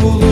seni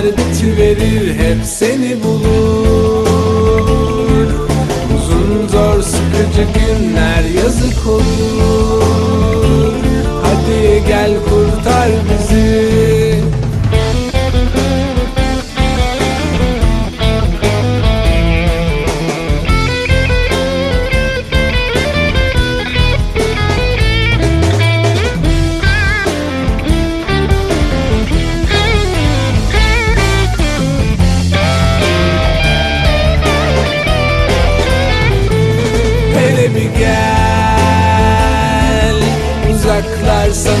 dertler bitiverir hep seni bulur. Uzun zor sıkıcı günler yazık olur. Hadi gel kurtar bizi